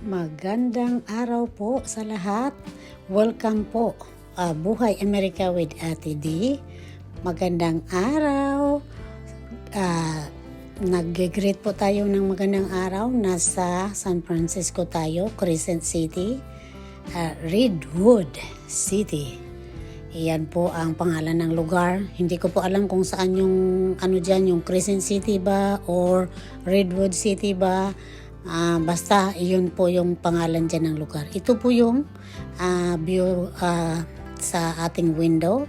Magandang araw po sa lahat. Welcome po. Ah, Buhay Amerika with Ate D. Magandang araw. Ah, Nag-greet po tayo ng magandang araw. Nasa San Francisco tayo, Crescent City, ah, Redwood City. Iyan po ang pangalan ng lugar. Hindi ko po alam kung saan yung ano dyan, yung Crescent City ba or Redwood City ba. Ah, basta iyon po yung pangalan dyan ng lugar. Ito po yung ah, view ah, sa ating window.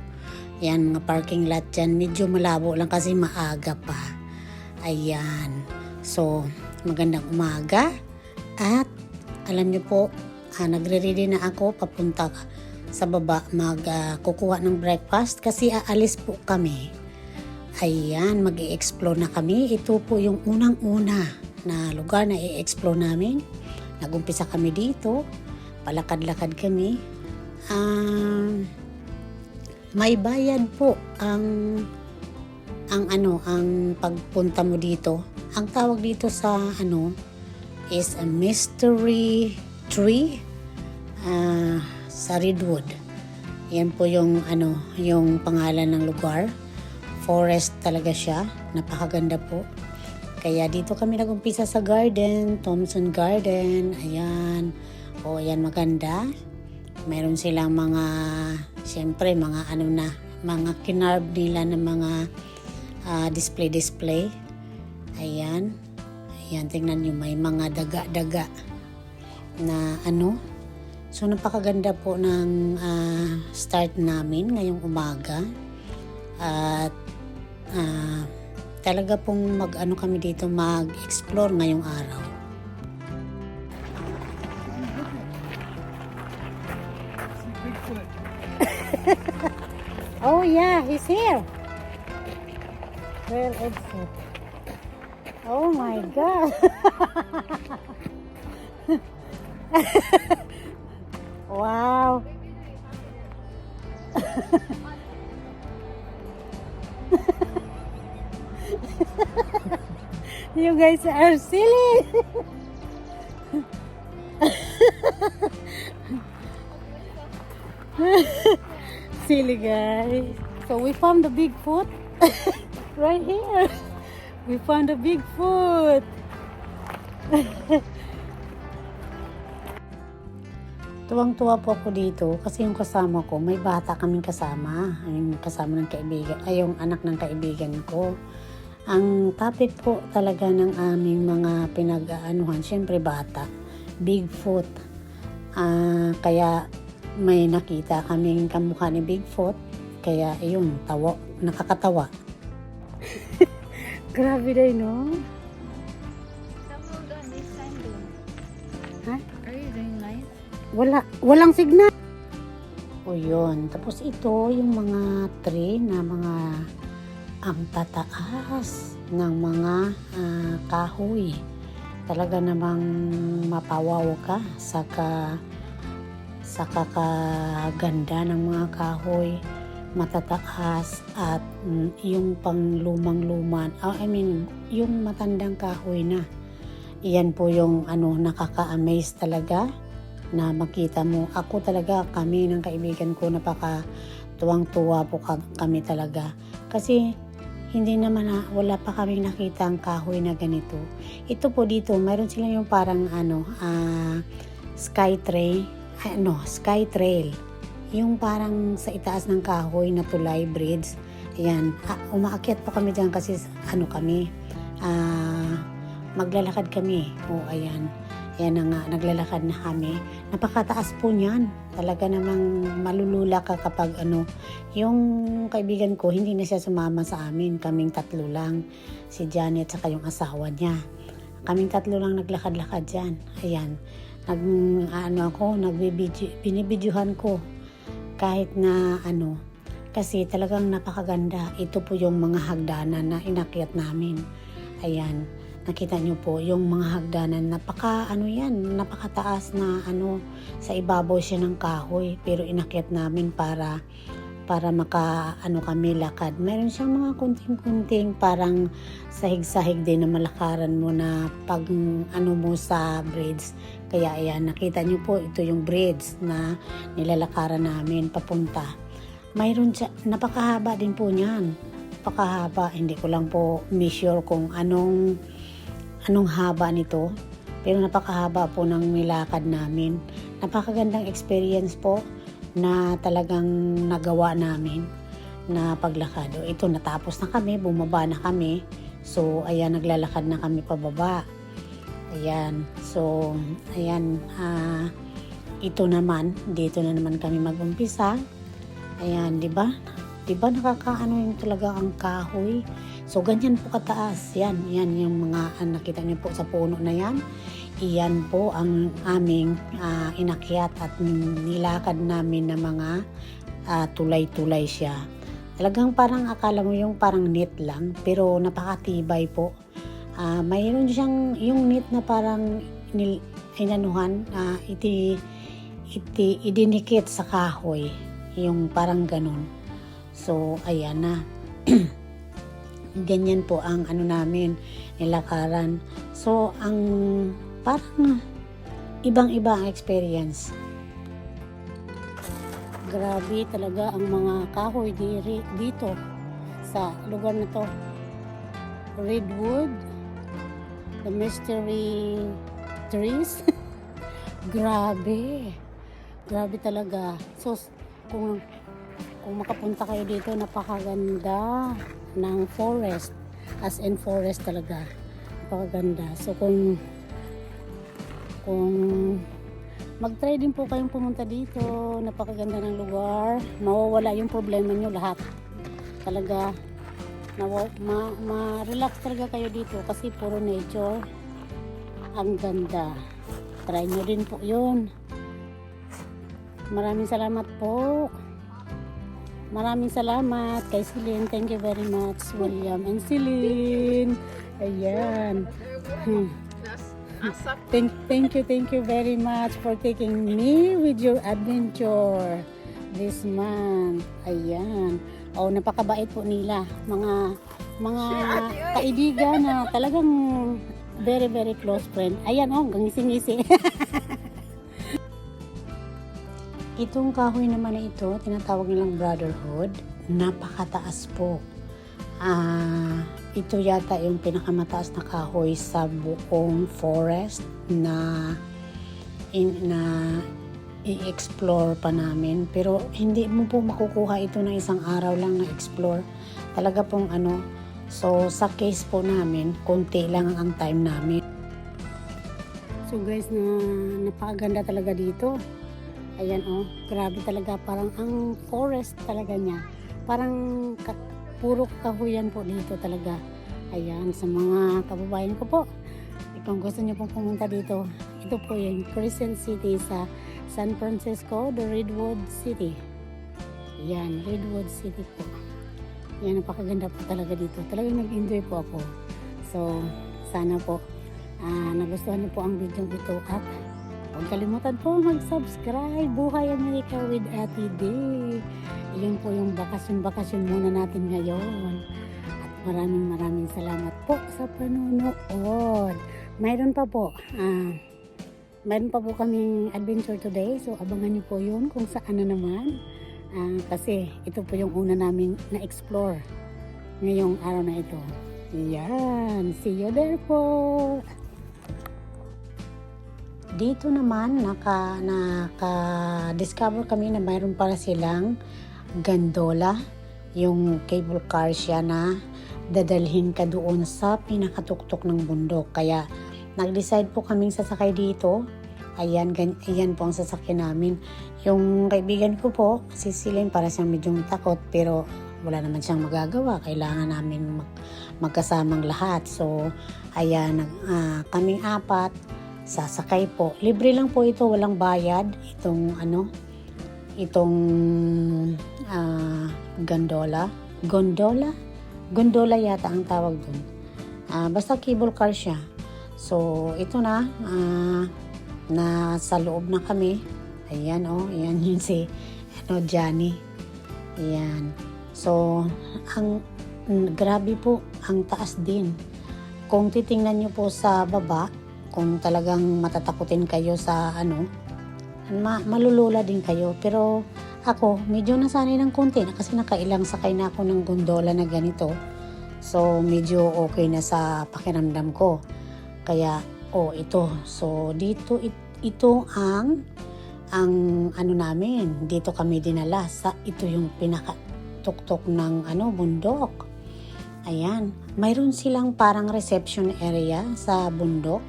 Yan, mga parking lot dyan. Medyo malabo lang kasi maaga pa. Ayan. So, magandang umaga. At alam niyo po, ah, nagre-ready na ako papunta sa baba magkukuha ng breakfast kasi aalis po kami. Ayan, mag explore na kami. Ito po yung unang-una na lugar na i-explore namin. Nagumpisa kami dito. Palakad-lakad kami. Ah, may bayad po ang ang ano, ang pagpunta mo dito. Ang tawag dito sa ano is a mystery tree ah, sa Redwood. Yan po yung ano, yung pangalan ng lugar. Forest talaga siya. Napakaganda po. Kaya dito kami nagumpisa sa garden, Thompson Garden. Ayan. O, ayan maganda. Meron silang mga, siyempre, mga ano na, mga kinarb nila ng mga ah, display-display. Ayan. Ayan, tingnan nyo, may mga daga-daga na ano. So, napakaganda po ng ah, start namin ngayong umaga. At ah, talaga pong mag-ano kami dito, mag-explore ngayong araw. Oh yeah, he's here. Well, Edson. Oh my God. wow. You guys are silly. silly guys. So we found the Bigfoot right here. We found a Bigfoot. Tuwang-tuwa po ako dito kasi yung kasama ko, may bata kaming kasama. Yung kasama ng kaibigan, ay yung anak ng kaibigan ko. Ang topic po talaga ng aming mga pinag-aanuhan, syempre bata, Bigfoot. Ah, kaya may nakita kaming kamukha ni Bigfoot. Kaya yun, tawa, nakakatawa. Grabe day, no? Ha? Are you doing live? Wala, walang signal. O yun. Tapos ito, yung mga tree na mga ang tataas ng mga ah, kahoy. Talaga namang mapawaw ka sa ka sa kakaganda ng mga kahoy matataas at mm, yung pang lumang-luman ah, I mean yung matandang kahoy na iyan po yung ano nakaka-amaze talaga na makita mo. Ako talaga, kami ng kaibigan ko, napaka tuwang-tuwa po ka- kami talaga. Kasi hindi naman na, wala pa kami nakita ang kahoy na ganito. Ito po dito, mayroon sila yung parang ano, ah, sky trail, ano, sky trail. Yung parang sa itaas ng kahoy na tulay bridge. Ayan, ah, umaakyat po kami dyan kasi ano kami, ah, maglalakad kami. O, ayan. Ayan na nga, naglalakad na kami. Napakataas po niyan. Talaga namang malulula ka kapag ano. Yung kaibigan ko, hindi na siya sumama sa amin. Kaming tatlo lang. Si Janet saka yung asawa niya. Kaming tatlo lang naglakad-lakad dyan. Ayan. Nag, ano ako, binibidyohan ko. Kahit na ano, kasi talagang napakaganda. Ito po yung mga hagdanan na inakyat namin. Ayan nakita niyo po yung mga hagdanan. Napaka ano yan napakataas na ano sa ibabaw siya ng kahoy. Pero inakyat namin para para maka ano kami lakad. Meron siyang mga kunting-kunting parang sahig-sahig din na malakaran mo na pag ano mo sa bridge Kaya ayan, nakita nyo po, ito yung bridge na nilalakaran namin papunta. Mayroon siya, napakahaba din po niyan. Napakahaba, hindi ko lang po measure kung anong anong haba nito. Pero napakahaba po ng nilakad namin. Napakagandang experience po na talagang nagawa namin na paglakad. Ito, natapos na kami, bumaba na kami. So, ayan, naglalakad na kami pababa. Ayan. So, ayan, ah, ito naman, dito na naman kami mag-umpisa. Ayan, di ba? Di ba nakakaano yung talaga ang kahoy? So, ganyan po kataas. Yan, yan yung mga ah, nakita niyo po sa puno na yan. Iyan po ang aming ah, inakyat at nilakad namin na mga ah, tulay-tulay siya. Talagang parang akala mo yung parang net lang, pero napakatibay po. Ah, mayroon siyang yung net na parang nil, inanuhan, ah, iti, iti, idinikit sa kahoy. Yung parang ganun. So, ayan na. Ganyan po ang ano namin, nilakaran. So, ang parang ibang-iba ang experience. Grabe talaga ang mga kahoy diri, dito sa lugar na to. Redwood, the mystery trees. Grabe. Grabe talaga. So, kung kung makapunta kayo dito, napakaganda ng forest. As in forest talaga. Napakaganda. So, kung kung mag-try din po kayong pumunta dito, napakaganda ng lugar, mawawala yung problema nyo lahat. Talaga, ma, ma-relax talaga kayo dito kasi puro nature. Ang ganda. Try nyo din po yun. Maraming salamat po. Maraming salamat kay Celine. Thank you very much, William and Celine. Ayan. Hmm. Thank, thank you, thank you very much for taking me with your adventure this month. Ayan. Oh, napakabait po nila. Mga mga kaibigan na talagang very, very close friend. Ayan, oh, hanggang ngisi-ngisi. Itong kahoy naman na ito, tinatawag nilang brotherhood. Napakataas po. Ah, ito yata yung pinakamataas na kahoy sa buong forest na in, na i-explore pa namin. Pero hindi mo po makukuha ito ng isang araw lang na explore. Talaga pong ano, so sa case po namin, konti lang ang time namin. So guys, na napakaganda talaga dito. Ayan oh, grabe talaga parang ang forest talaga niya. Parang ka- puro kahuyan po dito talaga. Ayan, sa mga kababayan ko po. Kung gusto niyo pong pumunta dito, ito po yung Crescent City sa San Francisco, the Redwood City. Ayan, Redwood City po. Yan, napakaganda po talaga dito. Talagang nag-enjoy po ako. So, sana po ah, nagustuhan niyo po ang video ito at huwag kalimutan po mag-subscribe Buhay Amerika with Ate Day. Iyon po yung bakasyon-bakasyon muna natin ngayon. At maraming maraming salamat po sa panunood. Mayroon pa po, ah, mayroon pa po kaming adventure today. So abangan niyo po yun kung saan na naman. Ah, kasi ito po yung una namin na-explore ngayong araw na ito. Yan. See you there po. Dito naman naka naka-discover kami na mayroon para silang gandola, yung cable car siya na dadalhin ka doon sa pinakatuktok ng bundok. Kaya nag-decide po kaming sasakay dito. Ayan, gan, ayan po ang sasakyan namin. Yung kaibigan ko po, si Celine, para siyang medyo takot pero wala naman siyang magagawa. Kailangan namin mag, magkasamang lahat. So, ayan, ah, kaming apat, sasakay po. Libre lang po ito, walang bayad. Itong ano, itong ah, gondola. Gondola? Gondola yata ang tawag dun. Ah, basta cable car siya. So, ito na. ah, nasa loob na kami. Ayan, oh. Ayan yun si ano, Johnny. Ayan. So, ang grabe po, ang taas din. Kung titingnan nyo po sa baba, kung talagang matatakutin kayo sa ano, ma- malulula din kayo. Pero ako, medyo nasanay ng konti na kasi nakailang sakay na ako ng gondola na ganito. So, medyo okay na sa pakiramdam ko. Kaya, oh, ito. So, dito, it- ito ang, ang ano namin. Dito kami dinala sa, ito yung pinaka tuktok ng ano, bundok. Ayan. Mayroon silang parang reception area sa bundok.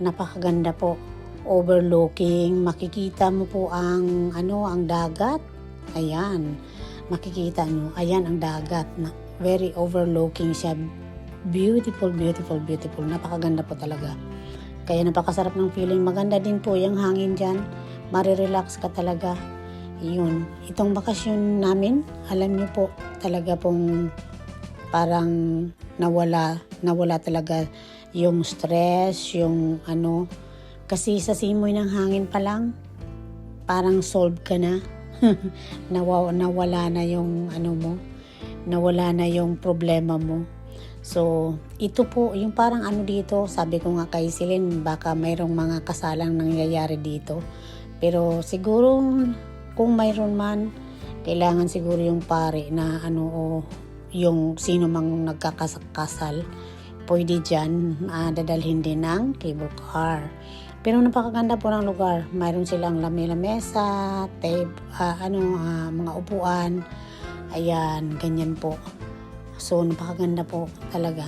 Napakaganda po. Overlooking. Makikita mo po ang ano, ang dagat. Ayan. Makikita nyo. Ayan ang dagat. Na, very overlooking siya. Beautiful, beautiful, beautiful. Napakaganda po talaga. Kaya napakasarap ng feeling. Maganda din po yung hangin dyan. Marirelax ka talaga. Yun. Itong bakasyon namin, alam niyo po, talaga pong parang nawala, nawala talaga yung stress, yung ano. Kasi sa simoy ng hangin pa lang, parang solved ka na. Nawa, nawala na yung ano mo, nawala na yung problema mo. So, ito po, yung parang ano dito, sabi ko nga kay Celine, baka mayroong mga kasalang nangyayari dito. Pero siguro, kung mayroon man, kailangan siguro yung pare na ano o yung sino mang nagkakasal, pwede dyan ah, dadalhin din ng cable car. Pero napakaganda po ng lugar. Mayroon silang lamesa, tape, ah, ano, ah, mga upuan. Ayan, ganyan po. So, napakaganda po talaga.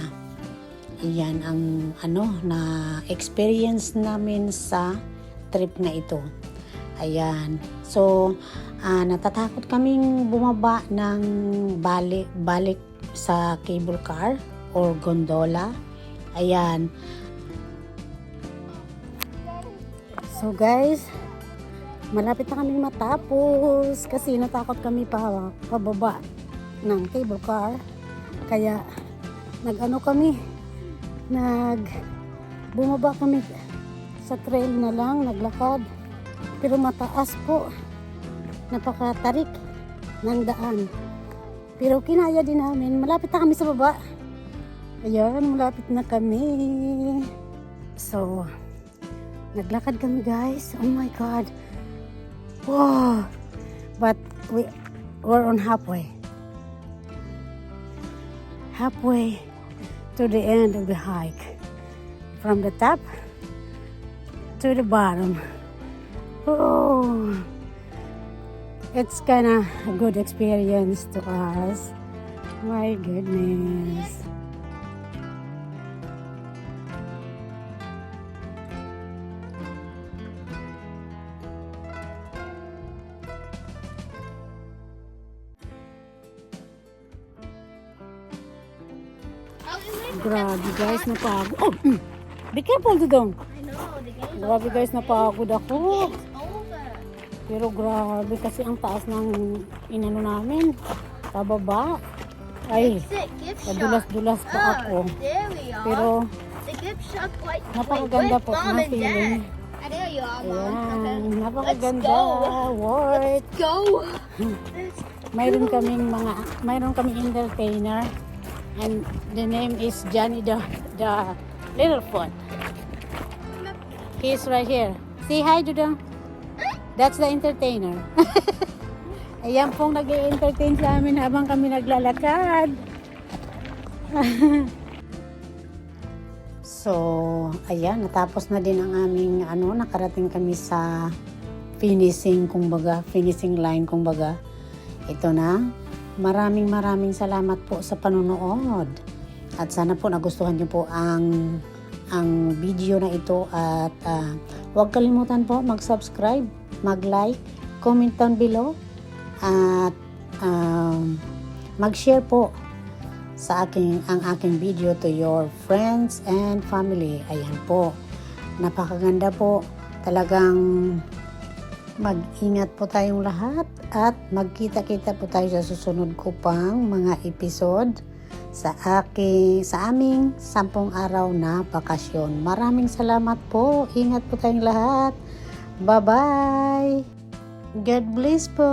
Ayan ang ano na experience namin sa trip na ito. Ayan. So, ah, natatakot kaming bumaba ng balik, balik sa cable car or gondola. Ayan. So guys, malapit na kami matapos kasi natakot kami pa pababa ng cable car. Kaya nag-ano kami, nag bumaba kami sa trail na lang, naglakad. Pero mataas po. Napakatarik ng daan. Pero kinaya din namin. Malapit na kami sa baba. Ayan, malapit na kami. So, naglakad kami guys. Oh my God. Wow. But we, we're on halfway. Halfway to the end of the hike. From the top to the bottom. Oh, it's kind of a good experience to us. My goodness. Grabe guys, napagod. Oh, mm. be careful Dudong. Grabe guys, napagod ako. Pero grabe kasi ang taas ng inano namin. Pababa. Ay, nadulas-dulas pa Ah, ako. Pero napakaganda po ng feeling. Ayan, napakaganda. Let's Worth. Go. Mayroon kaming mga, mayroon kaming entertainer. And the name is Johnny the, the Littlefoot. He's right here. Say hi, Dudong. That's the entertainer. Ayan pong nag entertain sa amin habang kami naglalakad. so, ayan, natapos na din ang aming, ano, nakarating kami sa finishing, kumbaga, finishing line, kumbaga. Ito na. Maraming maraming salamat po sa panonood. At sana po nagustuhan niyo po ang ang video na ito at ah, huwag kalimutan po mag-subscribe, mag-like, comment down below at um, mag-share po sa aking ang aking video to your friends and family. Ayan po. Napakaganda po. Talagang mag-ingat po tayong lahat at magkita-kita po tayo sa susunod ko pang mga episode sa aking sa aming sampung araw na bakasyon. Maraming salamat po. Ingat po tayong lahat. Bye-bye. God bless po.